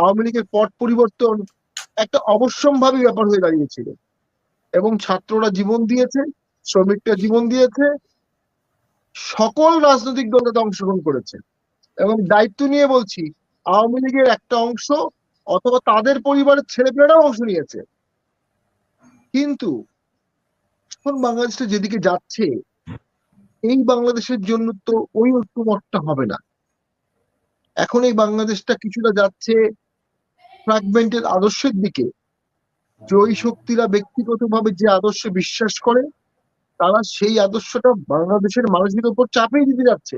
আওয়ামী লীগের পট পরিবর্তন একটা অবশ্যম্ভাবী ব্যাপার হয়ে দাঁড়িয়েছিল। এবং ছাত্ররা জীবন দিয়েছে, শ্রমিকরা জীবন দিয়েছে, সকল রাজনৈতিক দল তাতে অংশগ্রহণ করেছে। এবং দায়িত্ব নিয়ে বলছি, আওয়ামী লীগের একটা অংশ অথবা তাদের পরিবারের ছেলেপেলেরাও অংশ নিয়েছে। কিন্তু এখন বাংলাদেশটা যেদিকে যাচ্ছে, এই বাংলাদেশের জন্য তো ওই ঐক্যমতটা হবে না। এখন এই বাংলাদেশটা কিছুটা যাচ্ছে ফ্রাগমেন্টের আদর্শের দিকে জয়ী শক্তিরা ব্যক্তিগতভাবে যে আদর্শে বিশ্বাস করে, তারা সেই আদর্শটা বাংলাদেশের মানুষের উপর চাপিয়ে দিতে যাচ্ছে।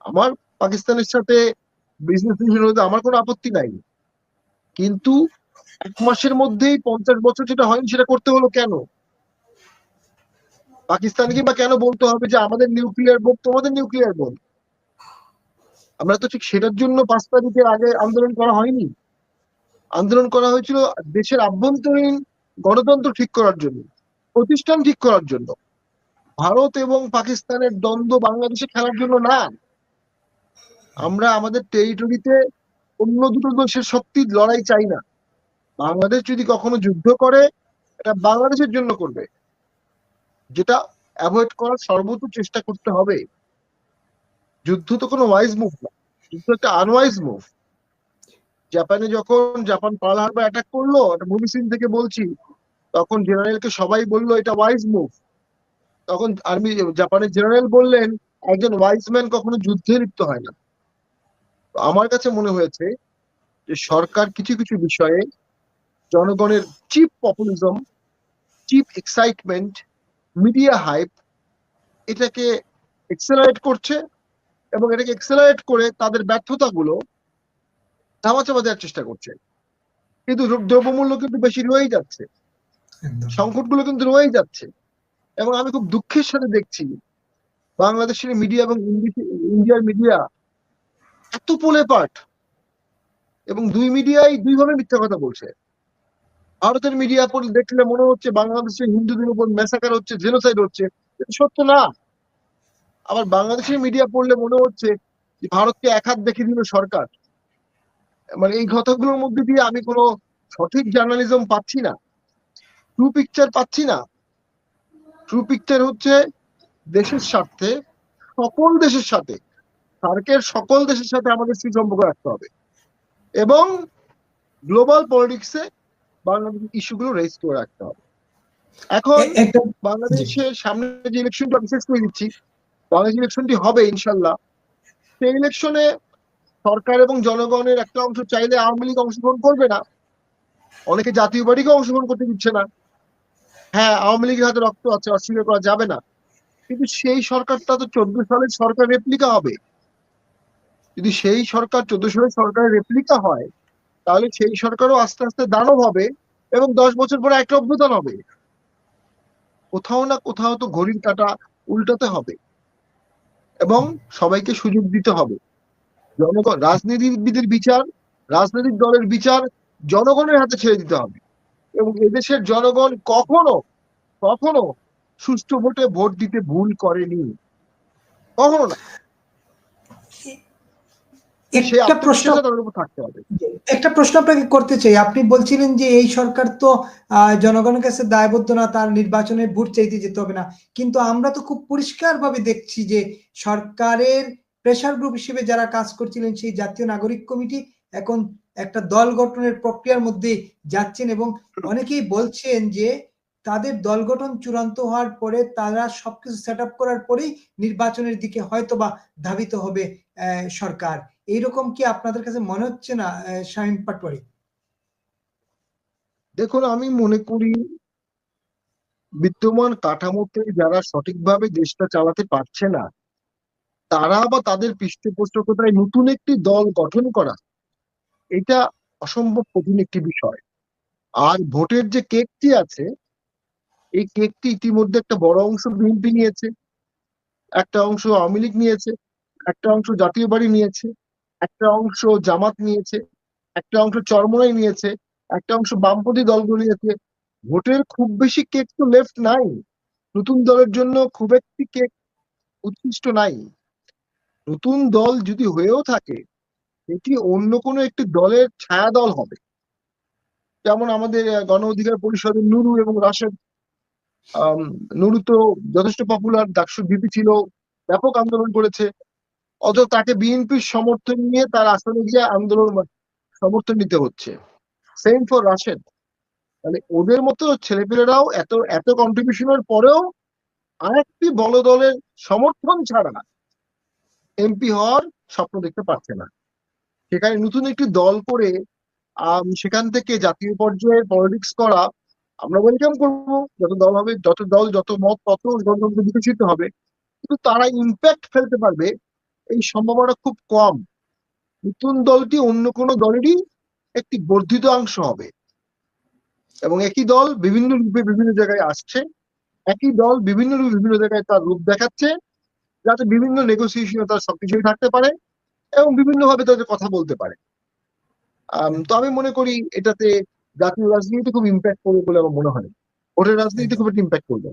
আমার পাকিস্তানের সাথে বিজনেস আমার কোনো আপত্তি নাই। কিন্তু এক মাসের মধ্যেই পঞ্চাশ বছর যেটা হয়নি সেটা করতে হলো কেন? পাকিস্তানকে বা কেন বলতে হবে যে আমাদের নিউক্লিয়ার বোম তোমাদের নিউক্লিয়ার বোম আমরা তো ঠিক সেটার জন্য পাঁচ তারিখের আগে আন্দোলন করা হয়নি। আন্দোলন করা হয়েছিল দেশের আভ্যন্তরীণ গণতন্ত্র ঠিক করার জন্য, প্রতিষ্ঠান ঠিক করার জন্য। ভারত এবং পাকিস্তানের দ্বন্দ্ব বাংলাদেশে খেলার জন্য না। আমরা আমাদের টেরিটরিতে অন্য দুটো দেশের শক্তির লড়াই চাই না। বাংলাদেশ যদি কখনো যুদ্ধ করে, এটা বাংলাদেশের জন্য করবে। যেটা অ্যাভয়েড করার সর্বোচ্চ চেষ্টা করতে হবে। যুদ্ধ তো কোনো ওয়াইজ মুভ না। যুদ্ধ একটা আনওয়াইজ মুভ জাপানে যখন জাপান পার্ল হারবার অ্যাটাক করল মুভি সিন থেকে বলছি, তখন জেনারেলকে সবাই বলল, এটা ওয়াইজ মুভ তখন আর্মি জাপানের জেনারেল বললেন, একজন ওয়াইজ ম্যান কখনো যুদ্ধে লিপ্ত হয় না। আমার কাছে মনে হয়েছে যে সরকার কিছু কিছু বিষয়ে জনগণের cheap populism cheap excitement media hype এটাকে এক্সেলারেট করছে এবং এটাকে এক্সেলারেট করে তাদের ব্যর্থতাগুলো ধামাচাপা দেওয়ার চেষ্টা করছে। কিন্তু দ্রব্যমূল্য কিন্তু বেশি রয়েই যাচ্ছে। সংকটগুলো কিন্তু রয়েই যাচ্ছে। এবং আমি খুব দুঃখের সাথে দেখছি বাংলাদেশের মিডিয়া এবং ইন্ডিয়ার মিডিয়া এত পোলে পাট। এবং দুই মিডিয়াই দুইভাবে মিথ্যা কথা বলছে। ভারতের মিডিয়া দেখলে মনে হচ্ছে বাংলাদেশের হিন্দুদের উপর মেসাকার হচ্ছে জেনোসাইড হচ্ছে। এটা সত্য না। আবার বাংলাদেশের মিডিয়া পড়লে মনে হচ্ছে ভারতকে এক হাত দেখে দিল সরকার। মানে এই কথাগুলোর মধ্যে দিয়ে আমি কোনো সঠিক জার্নালিজম পাচ্ছি না। ট্রু পিকচার পাচ্ছি না। ট্রু পিকচার হচ্ছে দেশের স্বার্থে সকল দেশের সাথে সার্কের সকল দেশের সাথে আমাদের সুসম্পর্ক রাখতে হবে। এবং গ্লোবাল পলিটিক্সে বাংলাদেশের ইস্যুগুলো রেজ করে রাখতে হবে। এখন বাংলাদেশের সামনে যে ইলেকশনটা বিশেষ করে দিচ্ছি বাংলাদেশ ইলেকশনটি হবে ইনশাল্লাহ। সেই ইলেকশনে সরকার এবং জনগণের একটা অংশ চাইলে আওয়ামী লীগ অংশগ্রহণ করবে না। অনেকে জাতীয় পার্টিকে অংশগ্রহণ করতে দিচ্ছে না। হ্যাঁ আওয়ামী লীগের হাতে রক্ত আছে, অস্বীকার করা যাবে না। কিন্তু সেই সরকারটা তো চোদ্দ সালের সরকার রেপ্লিকা হবে। যদি সেই সরকার চোদ্দ সালের সরকারের রেপ্লিকা হয়, তাহলে সেই সরকারও আস্তে আস্তে দানব হবে এবং দশ বছর পরে একটা অভ্যুত্থান হবে। কোথাও না কোথাও তো ঘড়ির কাটা উল্টাতে হবে এবং সবাইকে সুযোগ দিতে হবে। জনগণ রাজনীতিবিদের বিচার রাজনৈতিক দলের বিচার জনগণের হাতে ছেড়ে দিতে হবে। এবং এদেশের জনগণ কখনো কখনো সুষ্ঠু ভোটে ভোট দিতে ভুল করেনি। কখনো না। একটা প্রশ্ন একটা প্রশ্ন আপনাকে করতে চাই। আপনি বলছিলেন যে এই সরকার তো আহ, জনগণের কাছে দায়বদ্ধ না তার নির্বাচনের ভোট চাইতে যেতে হবে না। কিন্তু আমরা তো খুব পরিষ্কার ভাবে দেখছি যে সরকারের প্রেসার গ্রুপ হিসেবে যারা কাজ করছিলেন সেই জাতীয় নাগরিক কমিটি এখন একটা দল গঠনের প্রক্রিয়ার মধ্যে যাচ্ছেন এবং অনেকেই বলছেন যে তাদের দল গঠন চূড়ান্ত হওয়ার পরে তারা সবকিছু সেট আপ করার পরেই নির্বাচনের দিকে হয়তোবা ধাবিত হবে সরকার। এইরকম কি আপনাদের কাছে মনে হচ্ছে না শামীম পাটোয়ারি? দেখুন, আমি মনে করি বিদ্যমান কাঠামোতে যারা সঠিকভাবে দেশটা চালাতে পারছে না তারা বা তাদের পৃষ্ঠপোষকতায় নতুন একটি দল গঠন করা, এটা অসম্ভব কঠিন একটি বিষয়। আর ভোটের যে কেকটি আছে, এই কেকটি ইতিমধ্যে একটা বড় অংশ বিএনপি নিয়েছে, একটা অংশ আওয়ামী লীগ নিয়েছে, একটা অংশ জাতীয় বাড়ি নিয়েছে, একটা অংশ জামাত নিয়েছে, একটা অংশ চরমনাই নিয়েছে, একটা অংশ বামপন্থী দলগুলো নিয়েছে। ভোটের খুব বেশি কেক তো লেফট নাই। নতুন দলের জন্য খুব একটি কেক উৎকৃষ্ট নাই। নতুন দল যদি হয়েও থাকে এটি অন্য কোনো একটি দলের ছায়া দল হবে। যেমন আমাদের গণ অধিকার পরিষদের নুরু এবং রাশেদ নুরু তো যথেষ্ট পপুলার ডাকসু ভিপি ছিল, ব্যাপক আন্দোলন করেছে। অথচ তাকে বিএনপির সমর্থন নিয়ে তার আসনে গিয়ে আন্দোলন সমর্থন নিতে হচ্ছে। Same for Rashed. মানে ওদের মতো ছেলেপেলেরাও এত এত কন্ট্রিবিউশনের পরেও আরেকটি বড় দলের সমর্থন ছাড়া এমপি হওয়ার স্বপ্ন দেখতে পারছে না। সেখানে নতুন একটি দল করে সেখান থেকে জাতীয় পর্যায়ে পলিটিক্স করা, আমরা ওয়েলকাম করব। যত দল হবে, যত দল, যত মত, তত গণতন্ত্র বিকশিত হবে। কিন্তু তারা ইম্প্যাক্ট ফেলতে পারবে, এই সম্ভাবনা খুব কম। নতুন দলটি অন্য কোনো দলেরই একটি বর্ধিত অংশ হবে। এবং একই দল বিভিন্ন রূপে বিভিন্ন জায়গায় আসছে। একই দল বিভিন্ন রূপে বিভিন্ন জায়গায় তার রূপ দেখাচ্ছে। যাতে বিভিন্ন নেগোসিয়েশনে তার সবকিছুই থাকতে পারে এবং বিভিন্নভাবে তাদের কথা বলতে পারে তো আমি মনে করি এটাতে জাতীয় রাজনীতিতে খুব ইম্প্যাক্ট করবে বলে আমার মনে হয় ভোটের রাজনীতিতে খুব একটা ইম্প্যাক্ট করবে।